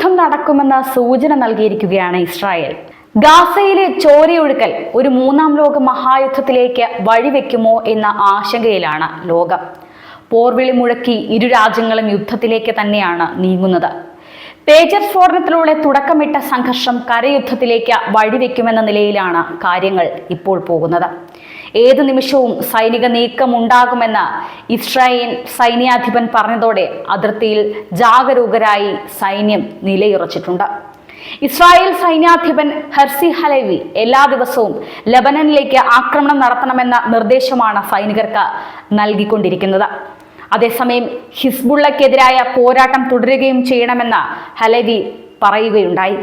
യുദ്ധം നടക്കുമെന്ന സൂചന നൽകിയിരിക്കുകയാണ് ഇസ്രായേൽ. ഗാസയിലെ ചോരയൊഴുക്കൽ ഒരു മൂന്നാം ലോക മഹായുദ്ധത്തിലേക്ക് വഴിവെക്കുമോ എന്ന ആശങ്കയിലാണ് ലോകം. പോർവിളി മുഴക്കി ഇരു രാജ്യങ്ങളും യുദ്ധത്തിലേക്ക് തന്നെയാണ് നീങ്ങുന്നത്. പേജർ സ്ഫോടനത്തിലൂടെ തുടക്കമിട്ട സംഘർഷം കരയുദ്ധത്തിലേക്ക് വഴിവെക്കുമെന്ന നിലയിലാണ് കാര്യങ്ങൾ ഇപ്പോൾ പോകുന്നത്. ഏത് നിമിഷവും സൈനിക നീക്കം ഉണ്ടാകുമെന്ന് ഇസ്രായേൽ സൈന്യാധിപൻ പറഞ്ഞതോടെ അതിർത്തിയിൽ ജാഗരൂകരായി സൈന്യം നിലയുറച്ചിട്ടുണ്ട്. ഇസ്രായേൽ സൈന്യാധിപൻ ഹർസി ഹലവി എല്ലാ ദിവസവും ലബനനിലേക്ക് ആക്രമണം നടത്തണമെന്ന നിർദ്ദേശമാണ് സൈനികർക്ക് നൽകിക്കൊണ്ടിരിക്കുന്നത്. അതേസമയം ഹിസ്ബുള്ളക്കെതിരായ പോരാട്ടം തുടരുകയും ചെയ്യണമെന്ന് ഹലവി പറയുകയുണ്ടായി.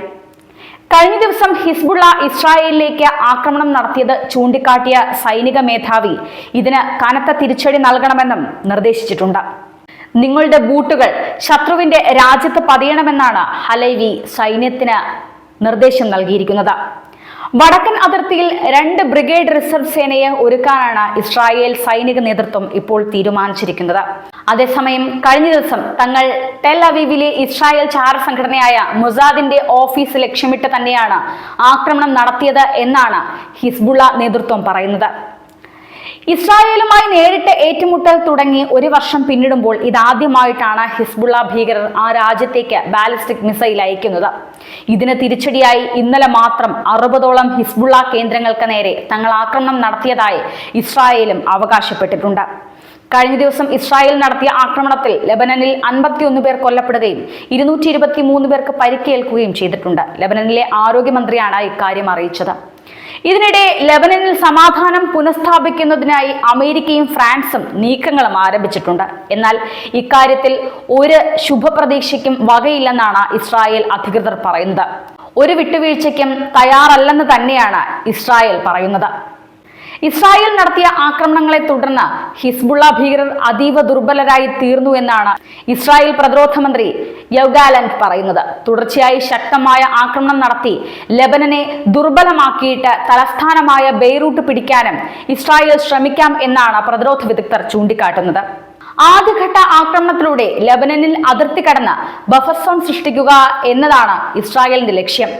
കഴിഞ്ഞ ദിവസം ഹിസ്ബുള്ള ഇസ്രായേലിലേക്ക് ആക്രമണം നടത്തിയത് ചൂണ്ടിക്കാട്ടിയ സൈനിക മേധാവി. ഇതിന് കനത്ത തിരിച്ചടി നൽകണമെന്നും നിർദ്ദേശിച്ചിട്ടുണ്ട്. നിങ്ങളുടെ ബൂട്ടുകൾ ശത്രുവിന്റെ രാജ്യത്ത് പതിയണമെന്നാണ് ഹലൈവി സൈന്യത്തിന് നിർദ്ദേശം നൽകിയിരിക്കുന്നത്. വടക്കൻ അതിർത്തിയിൽ രണ്ട് ബ്രിഗേഡ് റിസർവ് സേനയെ ഒരുക്കാനാണ് ഇസ്രായേൽ സൈനിക നേതൃത്വം ഇപ്പോൾ തീരുമാനിച്ചിരിക്കുന്നത്. അതേസമയം കഴിഞ്ഞ ദിവസം തങ്ങൾ ടെൽ അവീവിലെ ഇസ്രായേൽ ചാര സംഘടനയായ മുസാദിന്റെ ഓഫീസ് ലക്ഷ്യമിട്ട് തന്നെയാണ് ആക്രമണം നടത്തിയത് എന്നാണ് ഹിസ്ബുള്ള നേതൃത്വം പറയുന്നത്. ഇസ്രായേലുമായി നേരിട്ട് ഏറ്റുമുട്ടൽ തുടങ്ങി ഒരു വർഷം പിന്നിടുമ്പോൾ ഇതാദ്യമായിട്ടാണ് ഹിസ്ബുള്ള ഭീകരർ ആ രാജ്യത്തേക്ക് ബാലിസ്റ്റിക് മിസൈൽ അയക്കുന്നത്. ഇതിന് തിരിച്ചടിയായി ഇന്നലെ മാത്രം അറുപതോളം ഹിസ്ബുള്ള കേന്ദ്രങ്ങൾക്ക് നേരെ തങ്ങൾ ആക്രമണം നടത്തിയതായി ഇസ്രായേലും അവകാശപ്പെട്ടിട്ടുണ്ട്. കഴിഞ്ഞ ദിവസം ഇസ്രായേൽ നടത്തിയ ആക്രമണത്തിൽ ലബനനിൽ അൻപത്തിയൊന്ന് പേർ കൊല്ലപ്പെടുകയും ഇരുന്നൂറ്റി ഇരുപത്തി മൂന്ന് പേർക്ക് പരിക്കേൽക്കുകയും ചെയ്തിട്ടുണ്ട്. ലബനനിലെ ആരോഗ്യമന്ത്രിയാണ് ഇക്കാര്യം അറിയിച്ചത്. ഇതിനിടെ ലെബനനിൽ സമാധാനം പുനഃസ്ഥാപിക്കുന്നതിനായി അമേരിക്കയും ഫ്രാൻസും നീക്കങ്ങളും ആരംഭിച്ചിട്ടുണ്ട്. എന്നാൽ ഇക്കാര്യത്തിൽ ഒരു ശുഭപ്രതീക്ഷയ്ക്കും വകയില്ലെന്നാണ് ഇസ്രായേൽ അധികൃതർ പറയുന്നത്. ഒരു വിട്ടുവീഴ്ചയ്ക്കും തയ്യാറല്ലെന്ന് തന്നെയാണ് ഇസ്രായേൽ പറയുന്നത്. ഇസ്രായേൽ നടത്തിയ ആക്രമണങ്ങളെ തുടർന്ന് ഹിസ്ബുള്ള ഭീകരർ അതീവ ദുർബലരായി തീർന്നു എന്നാണ് ഇസ്രായേൽ പ്രതിരോധ മന്ത്രി യൗഗാലൻഡ് പറയുന്നത്. തുടർച്ചയായി ശക്തമായ ആക്രമണം നടത്തി ലബനനെ ദുർബലമാക്കിയിട്ട് തലസ്ഥാനമായ ബെയ്റൂട്ട് പിടിക്കാനും ഇസ്രായേൽ ശ്രമിക്കാം എന്നാണ് പ്രതിരോധ വിദഗ്ധർ ചൂണ്ടിക്കാട്ടുന്നത്. ആദ്യഘട്ട ആക്രമണത്തിലൂടെ ലബനനിൽ അതിർത്തി കടന്ന് ബഫർ സോൺ സൃഷ്ടിക്കുക എന്നതാണ് ഇസ്രായേലിന്റെ ലക്ഷ്യം.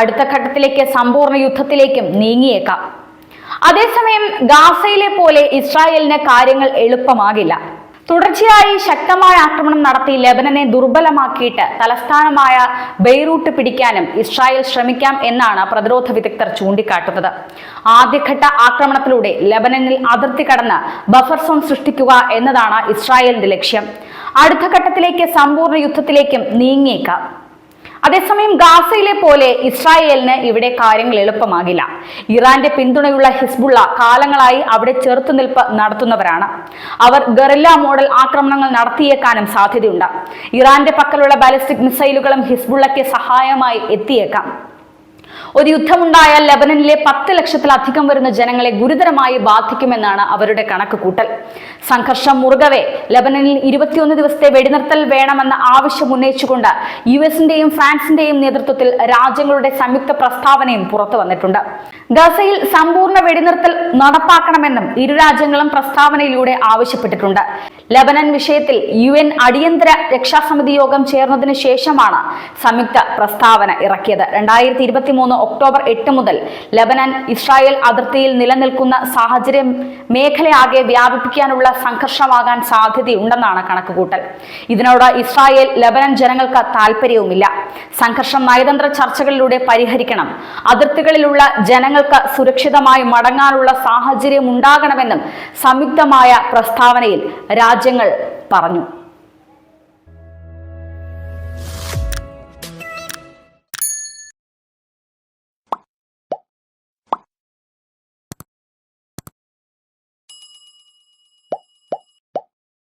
അടുത്ത ഘട്ടത്തിലേക്ക് സമ്പൂർണ യുദ്ധത്തിലേക്കും നീങ്ങിയേക്കാം. അതേസമയം ഗാസയിലെ പോലെ ഇസ്രായേലിന് കാര്യങ്ങൾ എളുപ്പമാകില്ല. തുടർച്ചയായി ശക്തമായ ആക്രമണം നടത്തി ലെബനനെ ദുർബലമാക്കിയിട്ട് തലസ്ഥാനമായ ബെയ്റൂട്ട് പിടിക്കാനും ഇസ്രായേൽ ശ്രമിക്കാം എന്നാണ് പ്രതിരോധ വിദഗ്ധർ ചൂണ്ടിക്കാട്ടുന്നത്. ആദ്യഘട്ട ആക്രമണത്തിലൂടെ ലെബനനിൽ അതിർത്തി കടന്ന് ബഫർ സോൺ സൃഷ്ടിക്കുക എന്നതാണ് ഇസ്രായേലിന്റെ ലക്ഷ്യം. അടുത്ത ഘട്ടത്തിലേക്ക് സമ്പൂർണ യുദ്ധത്തിലേക്കും നീങ്ങിയേക്കാം അതേസമയം ഗാസയിലെ പോലെ ഇസ്രായേലിന് ഇവിടെ കാര്യങ്ങൾ എളുപ്പമാകില്ല. ഇറാന്റെ പിന്തുണയുള്ള ഹിസ്ബുള്ള കാലങ്ങളായി അവിടെ ചെറുത്തുനിൽപ്പ് നടത്തുന്നവരാണ്. അവർ ഗറില്ല മോഡൽ ആക്രമണങ്ങൾ നടത്തിയേക്കാനും സാധ്യതയുണ്ട്. ഇറാന്റെ പക്കലുള്ള ബാലിസ്റ്റിക് മിസൈലുകളും ഹിസ്ബുള്ളയ്ക്ക് സഹായമായി എത്തിയേക്കാം. ഒരു യുദ്ധമുണ്ടായാൽ ലബനനിലെ പത്ത് ലക്ഷത്തിലധികം വരുന്ന ജനങ്ങളെ ഗുരുതരമായി ബാധിക്കുമെന്നാണ് അവരുടെ കണക്ക് കൂട്ടൽ സംഘർഷം മുറുകവേ. ലബനനിൽ ഇരുപത്തിയൊന്ന് ദിവസത്തെ വെടിനിർത്തൽ വേണമെന്ന ആവശ്യം ഉന്നയിച്ചുകൊണ്ട് യു എസിന്റെയും ഫ്രാൻസിന്റെയും നേതൃത്വത്തിൽ രാജ്യങ്ങളുടെ സംയുക്ത പ്രസ്താവനയും പുറത്തു വന്നിട്ടുണ്ട്. ഗസയിൽ സമ്പൂർണ വെടിനിർത്തൽ നടപ്പാക്കണമെന്നും ഇരു രാജ്യങ്ങളും പ്രസ്താവനയിലൂടെ ആവശ്യപ്പെട്ടിട്ടുണ്ട്. ലബനൻ വിഷയത്തിൽ യു എൻ അടിയന്തര രക്ഷാസമിതി യോഗം ചേർന്നതിന് ശേഷമാണ് സംയുക്ത പ്രസ്താവന ഇറക്കിയത്. രണ്ടായിരത്തി ഇരുപത്തി മൂന്ന് ഒക്ടോബർ എട്ട് മുതൽ ലബനൻ ഇസ്രായേൽ അതിർത്തിയിൽ നിലനിൽക്കുന്ന സാഹചര്യം മേഖലയാകെ വ്യാപിപ്പിക്കാനുള്ള സംഘർഷമാകാൻ സാധ്യതയുണ്ടെന്നാണ് കണക്കുകൂട്ടൽ. ഇതിനോട് ഇസ്രായേൽ ലബനൻ ജനങ്ങൾക്ക് താല്പര്യവുമില്ല സംഘർഷം നയതന്ത്ര ചർച്ചകളിലൂടെ പരിഹരിക്കണം. അതിർത്തികളിലുള്ള ജനങ്ങൾക്ക് സുരക്ഷിതമായി മടങ്ങാനുള്ള സാഹചര്യം ഉണ്ടാകണമെന്നും സംയുക്തമായ പ്രസ്താവനയിൽ രാജ്യങ്ങൾ പറഞ്ഞു.